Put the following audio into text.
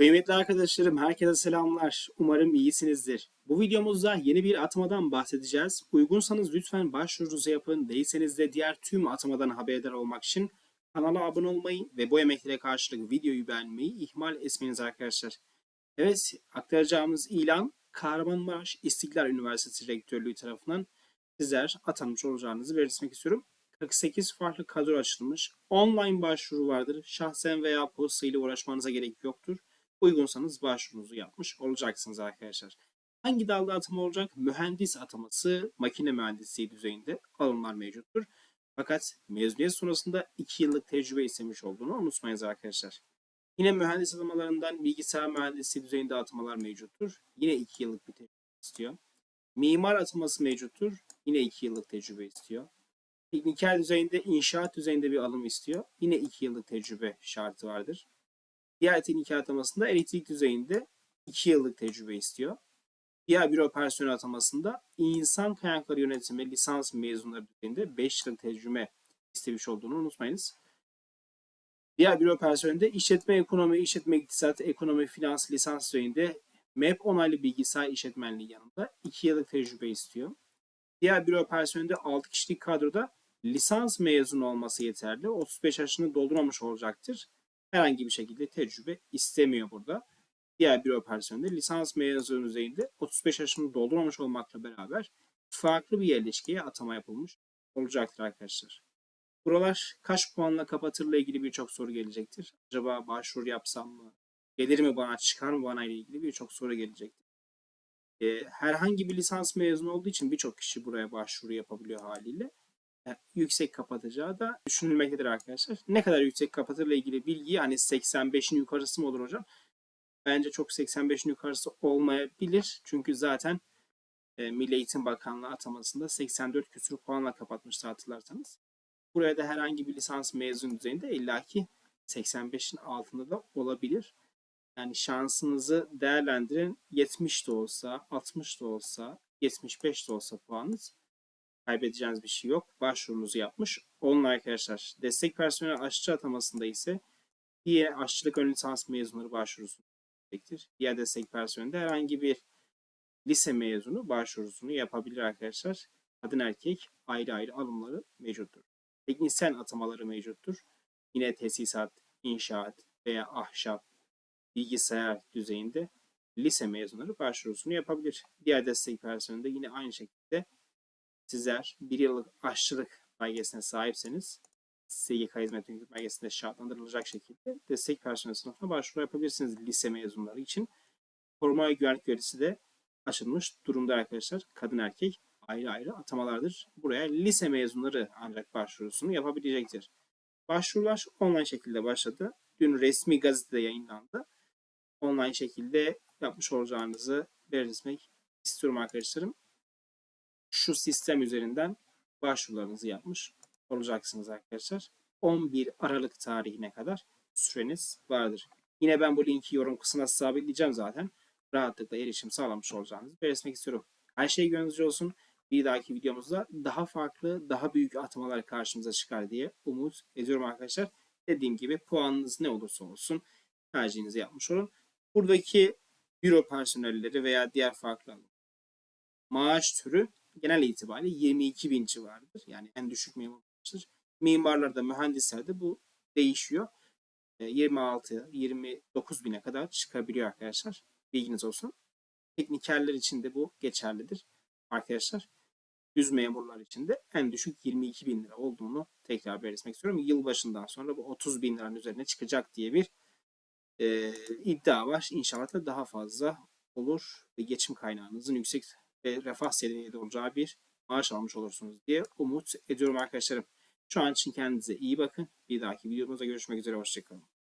Kıymetli arkadaşlarım, herkese selamlar. Umarım iyisinizdir. Bu videomuzda yeni bir atamadan bahsedeceğiz. Uygunsanız lütfen başvurunuzu yapın. Değilseniz de diğer tüm atamadan haberdar olmak için kanala abone olmayı ve bu emeklere karşılık videoyu beğenmeyi ihmal etmeyiniz arkadaşlar. Evet, aktaracağımız ilan Kahramanmaraş İstiklal Üniversitesi Rektörlüğü tarafından sizler atanmış olacağınızı belirtmek istiyorum. 48 farklı kadro açılmış. Online başvuru vardır. Şahsen veya posta ile uğraşmanıza gerek yoktur uygunsanız başvurunuzu yapmış olacaksınız arkadaşlar. Hangi dalda atama olacak? Mühendis ataması, makine mühendisliği düzeyinde alımlar mevcuttur. Fakat mezuniyet sonrasında 2 yıllık tecrübe istemiş olduğunu unutmayınız arkadaşlar. Yine mühendis atamalarından bilgisayar mühendisliği düzeyinde atamalar mevcuttur. Yine 2 yıllık bir tecrübe istiyor. Mimar ataması mevcuttur. Yine 2 yıllık tecrübe istiyor. Tekniker düzeyinde, inşaat düzeyinde bir alım istiyor. Yine 2 yıllık tecrübe şartı vardır. Diğer teknik atamasında elektrik düzeyinde 2 yıllık tecrübe istiyor. Diğer büro personel atamasında insan kaynakları yönetimi lisans mezunları düzeyinde 5 yıllık tecrübe istemiş olduğunu unutmayınız. Diğer büro personelinde işletme ekonomi, işletme iktisat, ekonomi, finans lisans düzeyinde MEP onaylı bilgisayar işletmenliği yanında 2 yıllık tecrübe istiyor. Diğer büro personelinde 6 kişilik kadroda lisans mezunu olması yeterli. 35 yaşını doldurmamış olacaktır herhangi bir şekilde tecrübe istemiyor burada. Diğer bir operasyonda lisans mezunu düzeyinde 35 yaşını doldurmamış olmakla beraber farklı bir yerleşkeye atama yapılmış olacaktır arkadaşlar. Buralar kaç puanla kapatırla ilgili birçok soru gelecektir. Acaba başvuru yapsam mı? Gelir mi bana, çıkar mı bana ile ilgili birçok soru gelecektir. Ee, herhangi bir lisans mezunu olduğu için birçok kişi buraya başvuru yapabiliyor haliyle yüksek kapatacağı da düşünülmektedir arkadaşlar. Ne kadar yüksek kapatırla ilgili bilgi hani 85'in yukarısı mı olur hocam? Bence çok 85'in yukarısı olmayabilir. Çünkü zaten e, Milli Eğitim Bakanlığı atamasında 84 küsur puanla kapatmıştı hatırlarsanız. Buraya da herhangi bir lisans mezun düzeyinde illaki 85'in altında da olabilir. Yani şansınızı değerlendirin. 70 de olsa, 60 da olsa, 75 de olsa puanınız kaybedeceğiniz bir şey yok. Başvurunuzu yapmış olun arkadaşlar. Destek personel aşçı atamasında ise diğer aşçılık ön lisans mezunları başvurusu gerektir. Diğer destek personelinde herhangi bir lise mezunu başvurusunu yapabilir arkadaşlar. Kadın erkek ayrı ayrı alımları mevcuttur. Teknisyen atamaları mevcuttur. Yine tesisat, inşaat veya ahşap, bilgisayar düzeyinde lise mezunları başvurusunu yapabilir. Diğer destek personelinde yine aynı şekilde sizler bir yıllık aşçılık belgesine sahipseniz SGK hizmet hüküm belgesinde şartlandırılacak şekilde destek personel sınıfına başvuru yapabilirsiniz lise mezunları için. Koruma ve güvenlik görevlisi de açılmış durumda arkadaşlar. Kadın erkek ayrı ayrı atamalardır. Buraya lise mezunları ancak başvurusunu yapabilecektir. Başvurular online şekilde başladı. Dün resmi gazetede yayınlandı. Online şekilde yapmış olacağınızı belirtmek istiyorum arkadaşlarım şu sistem üzerinden başvurularınızı yapmış olacaksınız arkadaşlar. 11 Aralık tarihine kadar süreniz vardır. Yine ben bu linki yorum kısmına sabitleyeceğim zaten. Rahatlıkla erişim sağlamış olacağınızı belirtmek istiyorum. Her şey gönlünüzce olsun. Bir dahaki videomuzda daha farklı, daha büyük atmalar karşımıza çıkar diye umut ediyorum arkadaşlar. Dediğim gibi puanınız ne olursa olsun tercihinizi yapmış olun. Buradaki büro personelleri veya diğer farklı maaş türü genel itibariyle 22 bin civarıdır. Yani en düşük memur maaşıdır. Mimarlarda, mühendislerde bu değişiyor. 26-29 e, bine kadar çıkabiliyor arkadaşlar. Bilginiz olsun. Teknikerler için de bu geçerlidir arkadaşlar. Düz memurlar için de en düşük 22 bin lira olduğunu tekrar belirtmek istiyorum. Yılbaşından sonra bu 30 bin liranın üzerine çıkacak diye bir e, iddia var. İnşallah da daha fazla olur ve geçim kaynağınızın yüksek ve refah seviyede olacağı bir maaş almış olursunuz diye umut ediyorum arkadaşlarım. Şu an için kendinize iyi bakın. Bir dahaki videomuzda görüşmek üzere. Hoşçakalın.